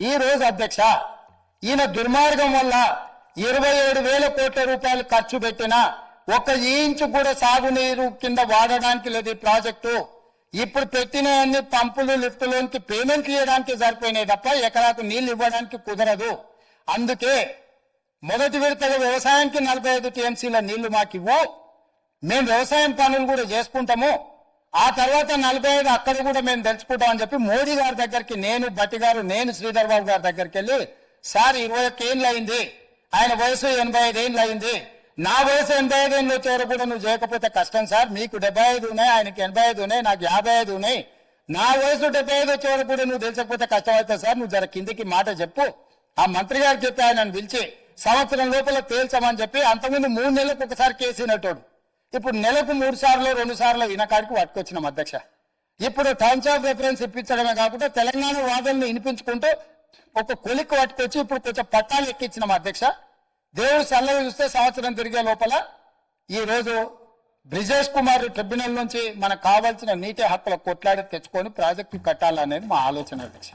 ఈ రోజు అధ్యక్ష ఈయన దుర్మార్గం వల్ల ఇరవై ఏడు వేల కోట్ల రూపాయలు ఖర్చు పెట్టిన ఒక ఇంచు కూడా సాగునీరు కింద వాడడానికి లేదు ఈ ప్రాజెక్టు. ఇప్పుడు పెట్టిన అన్ని పంపులు లిఫ్టులోనికి పేమెంట్ చేయడానికి సరిపోయినాయి తప్ప ఎకరాకు నీళ్ళు ఇవ్వడానికి కుదరదు. అందుకే మొదటి విడతగా వ్యవసాయానికి నలభై ఐదు టీఎంసీల నీళ్ళు మాకు ఇవ్వు మేము వ్యవసాయం పనులు కూడా చేసుకుంటాము. ఆ తర్వాత నలభై ఐదు అక్కడ కూడా మేము తెలుసుకుంటాం అని చెప్పి మోడీ గారి దగ్గరికి నేను భట్టి గారు నేను శ్రీధర్ బాబు గారి దగ్గరికి వెళ్ళి సార్ ఇరవై ఒక్క ఏళ్ళు అయింది. ఆయన వయసు ఎనభై ఐదు ఏళ్ళు అయింది. నా వయసు ఎనభై ఐదు ఏళ్ళు వచ్చే కూడా నువ్వు చేయకపోతే కష్టం సార్. మీకు డెబ్బై ఐదు ఉన్నాయి ఆయనకి ఎనభై ఐదు ఉన్నాయి నాకు యాభై ఐదు ఉన్నాయి. నా వయసు డెబ్బై ఐదు వచ్చే వరకు కూడా నువ్వు తెలిసకపోతే కష్టం అవుతుంది సార్. నువ్వు జర కిందికి మాట చెప్పు. ఆ మంత్రి గారు చెప్పి ఆయనను పిలిచి సంవత్సరం లోపల తేల్చమని చెప్పి అంతకుముందు మూడు నెలలకు ఒకసారి కేసినట్టు ఇప్పుడు నెలకు మూడు సార్లు రెండు సార్లు వినకాడికి పట్టుకొచ్చినాం అధ్యక్ష. ఇప్పుడు టైమ్స్ ఆఫ్ రిఫరెన్స్ ఇప్పించడమే కాకుండా తెలంగాణ వాదనలు వినిపించుకుంటూ ఒక కొలిక్కు పట్టుకొచ్చి ఇప్పుడు కొంచెం పట్టాలు ఎక్కించినాం అధ్యక్ష. దేవుడు చల్లగా చూస్తే సంవత్సరం తిరిగే లోపల ఈరోజు బ్రిజేష్ కుమార్ ట్రిబ్యునల్ నుంచి మనకు కావాల్సిన నీటి హక్కుల కొట్లాడి తెచ్చుకొని ప్రాజెక్టు కట్టాలనేది మా ఆలోచన అధ్యక్ష.